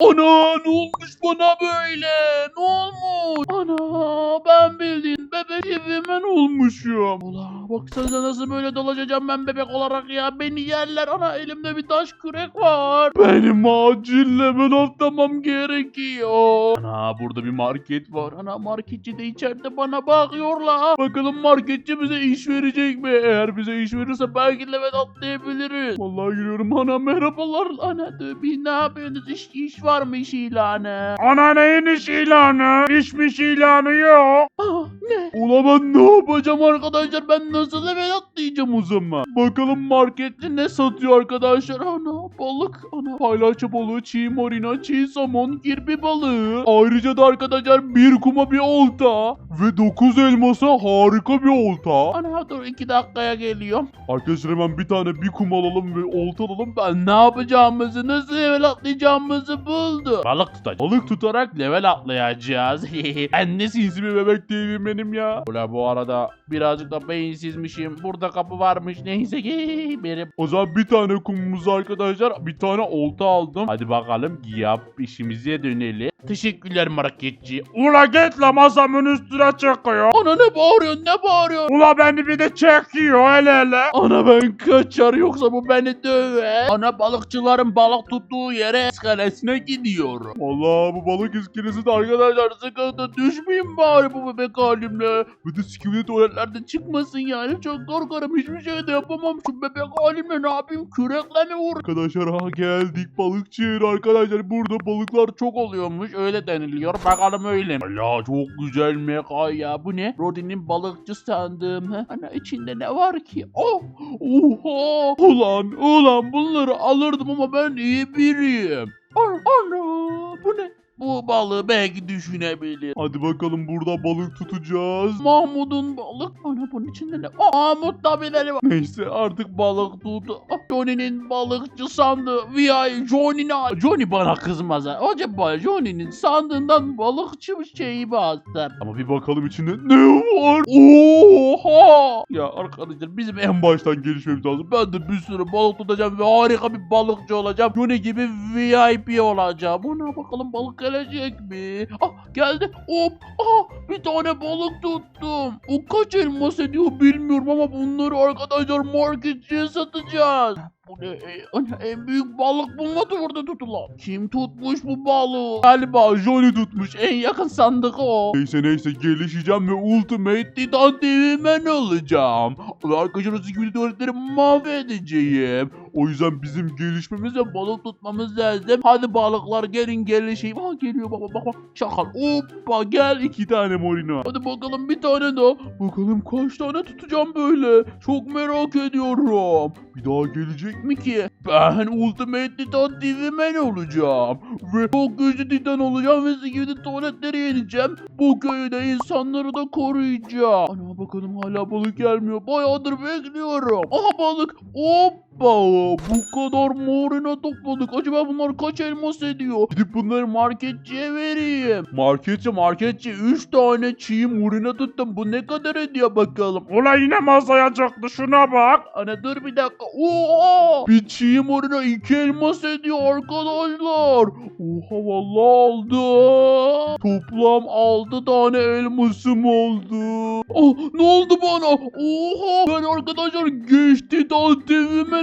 Ana ne olmuş bana böyle? Ne olmuş? Ana ben bildiğin bebek evimen olmuşum. Ula baksanıza nasıl böyle dolaşacağım ben bebek olarak ya. Beni yerler. Ana elimde bir taş kürek var. Benim acil level atlamam gerekiyor. Ana burada bir market var. Ana marketçi de içeride bana bakıyorlar. Bakalım marketçi bize iş verecek mi? Eğer bize iş verirse belki level atlayabiliriz. Vallahi giriyorum ana merhabalar. Ana bir ne yapıyorsunuz? İş, iş var mı iş ilanı? Ana neyin iş ilanı? İşmiş ilanı yok. Ah, ne? Ula ben ne yapacağım arkadaşlar? Ben nasıl level atlayacağım o zaman? Bakalım markette ne satıyor arkadaşlar? Ana balık, ana paylaşı balığı, çiğ morina, çiğ somon, kirpi balığı. Ayrıca da arkadaşlar bir kuma bir olta ve 9 elmasa harika bir olta. Ana dur 2 dakikaya geliyorum. Arkadaşlar hemen bir tane bir kum alalım ve olta alalım. Ben ne yapacağımızı, nasıl level atlayacağımızı buldum. Balık tutacağız. Balık tutarak level atlayacağız. ben ne sinsi bir bebek değilim benim ya. Ula bu arada birazcık da beyinsizmişim. Burada kapı varmış. Neyse ki benim. O zaman bir tane kumumuz arkadaşlar. Bir tane olta aldım. Hadi bakalım yap işimize dönelim. Teşekkürler marketçi. Ula git la masamın üstüne çıkıyor. Ana ne bağırıyorsun ne bağırıyorsun? Ula beni bir de çekiyor hele hele. Ana ben kaçar yoksa bu beni döver. Ana balıkçıların balık tuttuğu yere iskelesine gidiyorum. Vallahi bu balık iskelesi de arkadaşlar sıkıntı düşmeyin bari bu bebek halimle. Bir de sikimli tuvaletlerde çıkmasın yani çok korkarım hiçbir şey de yapamam şu bebek halimle ne yapayım kürekle mi vur? Arkadaşlar ha geldik balıkçı arkadaşlar burada balıklar çok oluyormuş öyle deniliyor bakalım öyle mi? Ya çok güzel meka ya bu ne? Rodin'in balıkçı sandım. ha? Ana içinde ne var ki? Oh! Oha! Ulan ulan bunları alırdım ama ben iyi biriyim. Ana bu ne? Bu balığı belki düşünebilir. Hadi bakalım burada balık tutacağız. Mahmut'un balık. Ana bunun içinde ne? Aa, Mahmut da birileri var. Neyse artık balık tuttu. Ah, Johnny'nin balıkçı sandığı. VI Johnny'ne. Johnny bana kızmaz ha. Acaba Johnny'nin sandığından balıkçı şeyi bastır. Ama bir bakalım içinde ne var? Oha! Ya arkadaşlar bizim en baştan gelişmemiz lazım. Ben de bir sürü balık tutacağım ve harika bir balıkçı olacağım. Johnny gibi VIP olacağım. Buna bakalım balık gelecek mi? Ah geldi. Hop. Ah bir tane balık tuttum. O kaç elmas ediyor bilmiyorum ama bunları arkadaşlar marketçiye satacağız. Bu ne? E, ana, en büyük balık bulmadı burada tutulan. Kim tutmuş bu balığı? Galiba Johnny tutmuş. En yakın sandık o. Neyse neyse gelişeceğim ve Ultimate Titan TV'men olacağım. Arkadaşlar gibi tuvaletleri mahvedeceğim. O yüzden bizim gelişmemiz ve balık tutmamız lazım. Hadi balıklar gelin gelişeyim. Ha geliyor baba bak bak. Çakal. Hoppa gel iki tane morina. Hadi bakalım bir tane daha. Bakalım kaç tane tutacağım böyle. Çok merak ediyorum. Bir daha gelecek mi ki? Ben Ultimate Titan TV'men olacağım. Ve çok güçlü Titan olacağım ve de tuvaletleri yeneceğim. Bu köyde insanları da koruyacağım. Ana bakalım hala balık gelmiyor. Bayağıdır bekliyorum. Aha balık. Hoppa. Bu kadar morina topladık. Acaba bunlar kaç elmas ediyor? Gidip bunları marketçiye vereyim. Marketçi marketçi 3 tane çiğ morina tuttum. Bu ne kadar ediyor bakalım. Ula yine masaya çıktı şuna bak. Ana dur bir dakika. Oha! Bir çiğ morina iki elmas ediyor arkadaşlar. Oha vallahi aldı. Toplam 6 tane elmasım oldu. Oh ne oldu bana? Oha! Ben arkadaşlar geç Titan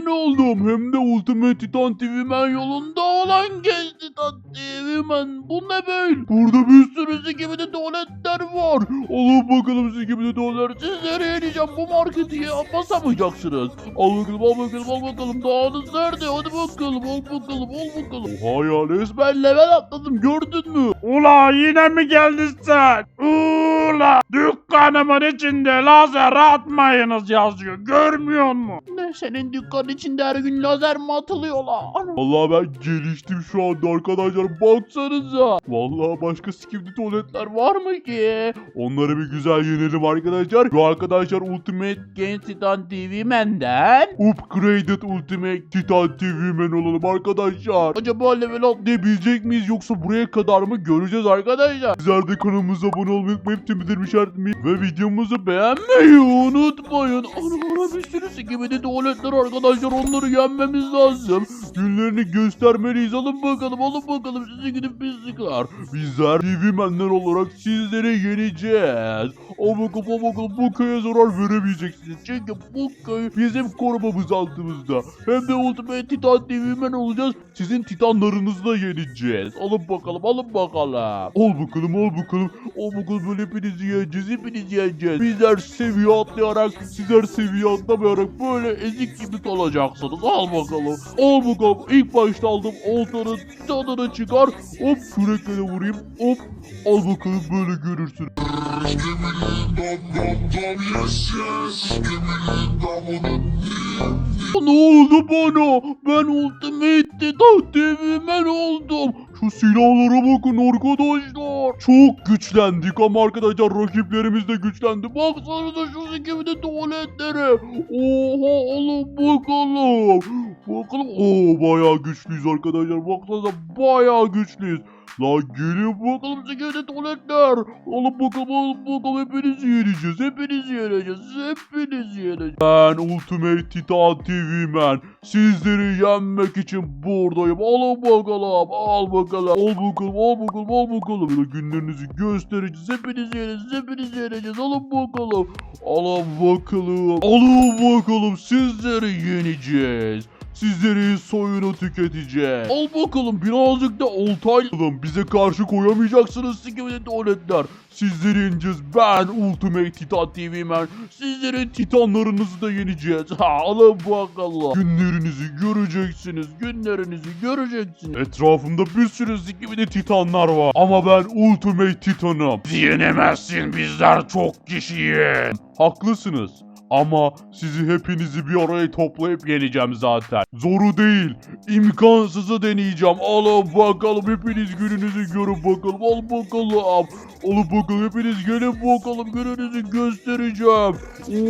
TV'men oldum. Hem de Ultimate Titan TV'men yolunda olan geç Titan TV'men. Bu ne böyle? Burada bir sürü de tuvaletler var. Alın bakalım de tuvaletler. Sizlere yeneceğim. Bu marketi ya basamayacaksınız. Al bakalım al bakalım al bakalım. Dağınız nerede? Hadi bakalım al bakalım al bakalım. Oha ya resmen level atladım gördün mü? Ula yine mi geldin sen? Ula dükkanımın içinde lazer atmayınız yazıyor. Görmüyor musun? Ne senin dükkan içinde her gün lazer mi atılıyorlar? Vallahi ben geliştim şu anda arkadaşlar baksanıza. Vallahi başka skimli tuvaletler var mı ki? Onları bir güzel yenelim arkadaşlar. Ve arkadaşlar Ultimate Game Titan TV Man'den Upgraded Ultimate Titan TV Man olalım arkadaşlar. Acaba level atlayabilecek miyiz yoksa buraya kadar mı göreceğiz arkadaşlar. Sizler de kanalımıza abone olmayı unutmayıp bildirim işaretlemeyi ve videomuzu beğenmeyi unutmayın. Ana ana bir sürü de tuvaletler arkadaşlar onları yenmemiz lazım. Günlerini göstermeliyiz. Alın bakalım alın bakalım sizi gidip pislikler. Bizler TV menler olarak sizleri yeneceğiz. Bakalım o bakalım bu köye zarar veremeyeceksiniz. Çünkü bu köy bizim korumamız altımızda. Hem de Ultimate Titan TV men olacağız. Sizin titanlarınızı da yeneceğiz. Alın bakalım alın bakalım. Al bakalım al bakalım. Al bakalım böyle hepinizi yeneceğiz hepinizi yeneceğiz. Bizler seviye atlayarak sizler seviye atlamayarak böyle ezik gibi kalacaksınız. Al bakalım. Al bakalım. İlk başta aldım oltanın tadını çıkar. Hop kürekle de vurayım. Hop. Al bakalım böyle görürsün. Ne oldu bana? Ben Ultimate Titan TV'men oldum. Şu silahlara bakın arkadaşlar. Çok güçlendik ama arkadaşlar rakiplerimiz de güçlendi. Baksanıza şu sikimde tuvaletlere. Oha alın bakalım. Bakalım. Oo bayağı güçlüyüz arkadaşlar. Baksanıza bayağı güçlüyüz. La gelin bakalım sikimde tuvaletler. Alın bakalım alın bakalım hepinizi yeneceğiz. Hepinizi yeneceğiz. Hepinizi yeneceğiz. Ben Ultimate Titan TV Man. Sizleri yenmek için buradayım. Alın bakalım. Al bakalım. Al bakalım. Al bakalım. Al bakalım. Böyle günlerinizi göstereceğiz. Hepinizi yeneceğiz. Hepinizi yeneceğiz. Alın bakalım. Alın bakalım. Alın bakalım. Sizleri yeneceğiz. Sizleri soyunu tüketeceğiz. Al bakalım birazcık da oltayla bize karşı koyamayacaksınız sikimde tuvaletler. Sizleri yeneceğiz. Ben Ultimate Titan TV Man. Sizlerin titanlarınızı da yeneceğiz. Ha, alın bakalım. Günlerinizi göreceksiniz. Günlerinizi göreceksiniz. Etrafımda bir sürü sikimde titanlar var. Ama ben Ultimate Titan'ım. Yenemezsin bizler çok kişiyiz. Haklısınız. Ama sizi hepinizi bir araya toplayıp geleceğim zaten. Zoru değil, imkansızı deneyeceğim. Alın bakalım hepiniz gününüzü görün bakalım. Al bakalım. Alın bakalım hepiniz gelin bakalım gününüzü göstereceğim.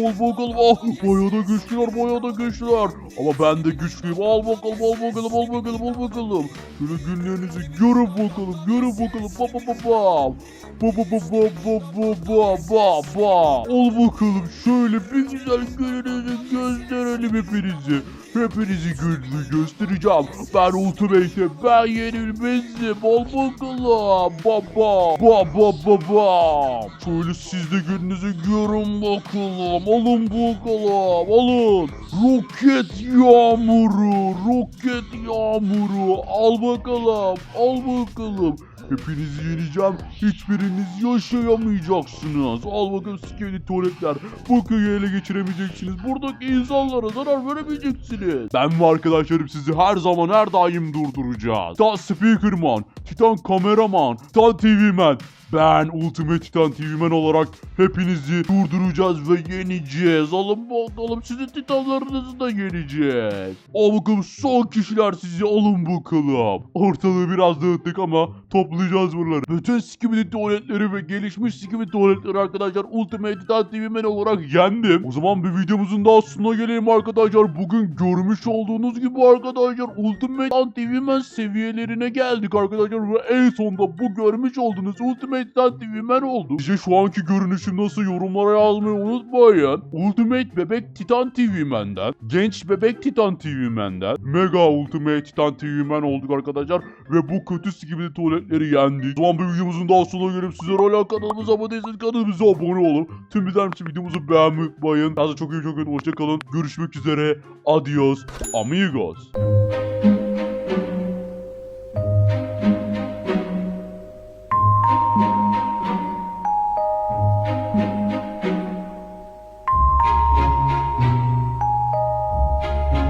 Al bakalım. Ah baya da güçlüler baya da güçlüler. Ama ben de güçlüyüm. Al bakalım al bakalım al bakalım al bakalım. Şöyle günlerinizi görün bakalım görün bakalım. Ba Ba ba ba ba. Ba ba ba ba ba ba ba ba. Al bakalım şöyle bir güzel gününüzü gösterelim. Hepinizi gününü göstereceğim. Ben Ultimate'im. Ben yenilmezim. Al bakalım. Ba ba. Ba ba ba ba. Şöyle siz de gününüzü görün bakalım. Alın bakalım. Alın. Roket yağmuru. Roket yağmuru. Al bakalım. Al bakalım. Hepinizi yeneceğim. Hiçbiriniz yaşayamayacaksınız. Al bakalım sikeli tuvaletler. Bu köyü ele geçiremeyeceksiniz. Buradaki insanlara zarar veremeyeceksiniz. Ben ve arkadaşlarım sizi her zaman her daim durduracağız. Titan Speakerman, Titan Kameraman, Titan TV Man. Ben Ultimate Titan TV Man olarak hepinizi durduracağız ve yeneceğiz. Alın bakalım sizin titanlarınızı da yeneceğiz. Al bakalım son kişiler sizi alın bakalım. Ortalığı biraz dağıttık ama toplayacağız buraları. Bütün Skibidi tuvaletleri ve gelişmiş Skibidi tuvaletleri arkadaşlar Ultimate Titan TV Man olarak yendim. O zaman bir videomuzun daha sonuna gelelim arkadaşlar. Bugün görmüş olduğunuz gibi arkadaşlar Ultimate Titan TV Man seviyelerine geldik arkadaşlar. Ve en sonunda bu görmüş olduğunuz Ultimate TV Man oldu. Size şu anki görünüşüm nasıl yorumlara yazmayı unutmayın. Ultimate Bebek Titan TV Man'den, Genç Bebek Titan TV Man'den, Mega Ultimate Titan TV Man olduk arkadaşlar. Ve bu kötü gibi tuvaletleri yendik. Zaman bir videomuzun daha sonuna gelip sizler hala kanalımıza abone değilseniz kanalımıza abone olun. Tüm bizler için videomuzu beğenmeyi unutmayın. Daha çok iyi çok iyi hoşçakalın. Görüşmek üzere. Adios amigos.